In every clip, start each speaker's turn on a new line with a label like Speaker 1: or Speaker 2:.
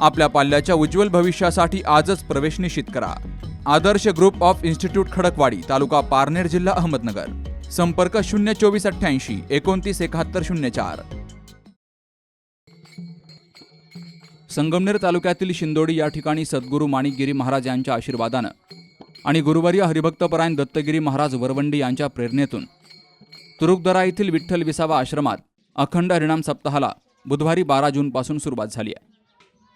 Speaker 1: आपल्या पाल्याच्या उज्ज्वल भविष्यासाठी आजच प्रवेश निश्चित करा. Adarsh group of institute Khadakwadi तालुका पारनेर जिल्हा अहमदनगर. संपर्क शून्य चोवीस अठ्ठ्याऐंशी एकोणतीस एकाहत्तर शून्य चार. संगमनेर तालुक्यातील शिंदोडी या ठिकाणी सद्गुरू माणिकगिरी महाराज यांच्या आशीर्वादानं आणि गुरुवर्य हरिभक्तपरायण दत्तगिरी महाराज वरवंडी यांच्या प्रेरणेतून तुरुकदरा येथील विठ्ठल विसावा आश्रमात अखंड हरिणाम सप्ताहाला बुधवारी बारा जूनपासून सुरुवात झाली आहे.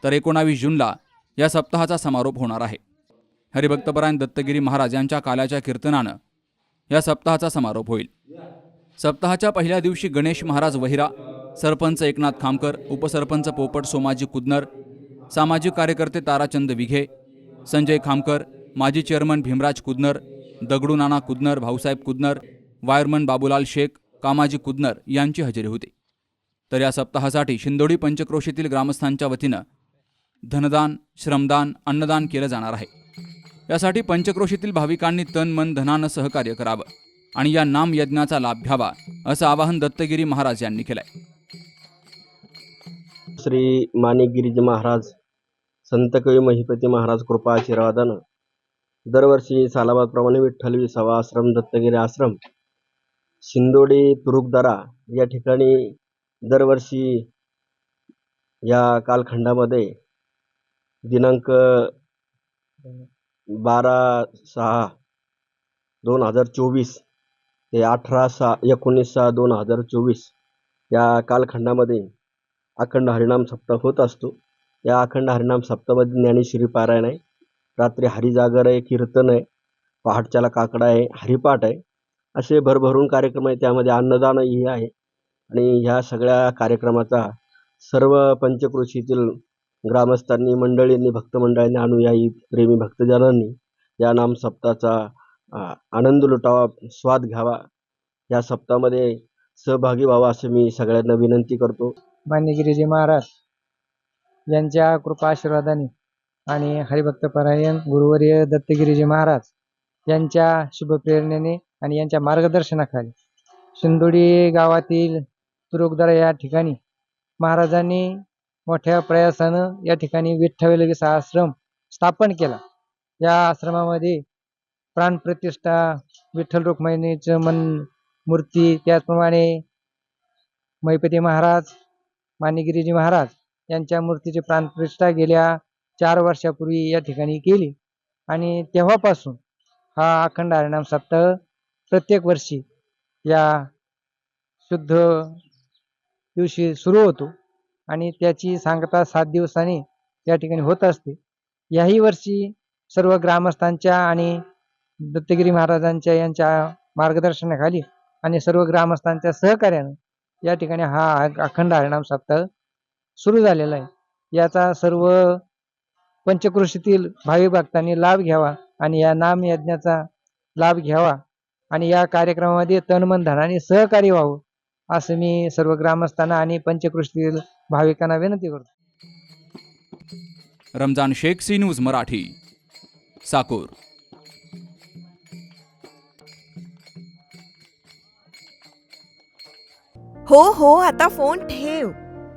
Speaker 1: तर एकोणावीस जूनला या सप्ताहाचा समारोप होणार आहे. हरिभक्तपरायण दत्तगिरी महाराज यांच्या काल्याच्या कीर्तनानं या सप्ताहाचा समारोप होईल. सप्ताहाच्या पहिल्या दिवशी गणेश महाराज वहिरा सरपंच एकनाथ खामकर उपसरपंच पोपट सोमाजी कुदनर सामाजिक कार्यकर्ते ताराचंद विघे संजय खामकर माजी चेअरमन भीमराज कुदनर दगडू नाना कुदनर भाऊसाहेब कुदनर वायरमन बाबूलाल शेख कामाजी कुदनर यांची हजेरी होती. तर या सप्ताहासाठी शिंदोडी पंचक्रोशीतील ग्रामस्थांच्या वतीनं धनदान श्रमदान अन्नदान केलं जाणार आहे. यासाठी पंचक्रोशीतील भाविकांनी तन मन धनानं सहकार्य करावं आणि या नाम यज्ञाचा लाभ घ्यावा असं आवाहन दत्तगिरी महाराज यांनी केलंय.
Speaker 2: श्री माणिकगिरीजी महाराज संतकवी महिपती महाराज कृपा आशीर्वादानं दरवर्षी सालाबादप्रमाणे विठ्ठल विसावा आश्रम दत्तगिरी आश्रम शिंदोडी तुरुकदारा या ठिकाणी दरवर्षी या कालखंडामध्ये दिनांक बारा सहा दोन हजार चोवीस ते अठरा सहा एकोणीस सहा दोन हजार चोवीस या कालखंडामध्ये अखंड हरिनाम सप्ताह होत असतो. या अखंड हरिनाम सप्ताहामध्ये ज्ञानेश्वरी पारायण आहे. रात्री हरिजागर आहे कीर्तन आहे पहाटच्याला काकडा आहे हरिपाठ आहे. असे भरभरून कार्यक्रम आहे त्यामध्ये अन्नदानही आहे. आणि ह्या सगळ्या कार्यक्रमाचा सर्व पंचकृषीतील ग्रामस्थांनी मंडळींनी भक्तमंडळांनी अनुयायी प्रेमी भक्तजनांनी. या नाम सप्ताचा आनंद लुटावा स्वाद घ्यावा. या सप्तामध्ये सहभागी व्हावा असं मी सगळ्यांना विनंती करतो.
Speaker 3: मान्यगिरीजी महाराज यांच्या कृपा आशीर्वादाने आणि हरिभक्तपरायण गुरुवर्य दत्तगिरीजी महाराज यांच्या शुभप्रेरणेने आणि यांच्या मार्गदर्शनाखाली शिंदोडी गावातील तुरुकदरा या ठिकाणी महाराजांनी मोठ्या प्रयासानं या ठिकाणी विठ्ठल विसा आश्रम स्थापन केला. या आश्रमामध्ये प्राणप्रतिष्ठा विठ्ठल रुक्मिणीचं मन मूर्ती त्याचप्रमाणे महिपती महाराज मानिगिरीजी महाराज यांच्या मूर्तीची प्राणप्रतिष्ठा गेल्या चार वर्षापूर्वी या ठिकाणी केली. आणि तेव्हापासून हा अखंड हरिणाम सप्ताह प्रत्येक वर्षी या शुद्ध दिवशी सुरू होतो. आणि त्याची सांगता सात दिवसांनी या ठिकाणी होत असते. याही वर्षी सर्व ग्रामस्थांच्या आणि दत्तगिरी महाराजांच्या यांच्या मार्गदर्शनाखाली आणि सर्व ग्रामस्थांच्या सहकार्यानं या ठिकाणी हा अखंड हरिनाम सप्ताह सुरू झालेला आहे. याचा सर्व पंचकृषीतील भावी भक्तांनी लाभ घ्यावा आणि या नाम यज्ञाचा लाभ घ्यावा आणि या कार्यक्रमामध्ये तनमन धनाने सहकार्य व्हावं. असं मी सर्व ग्रामस्थांना आणि पंचकृषीतील भाविकांना विनंती करतो.
Speaker 1: Ramzan Shaikh C news Marathi Sakur.
Speaker 4: हो हो आता फोन ठेव.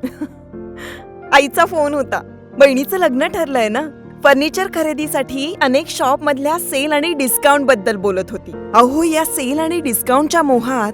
Speaker 4: आईचा फोन होता. बहिणीचं लग्न ठरलंय ना? फर्निचर खरेदीसाठी अनेक शॉप मधल्या सेल आणि डिस्काउंटबद्दल बोलत होती. अहो या सेल आणि डिस्काउंटच्या मोहात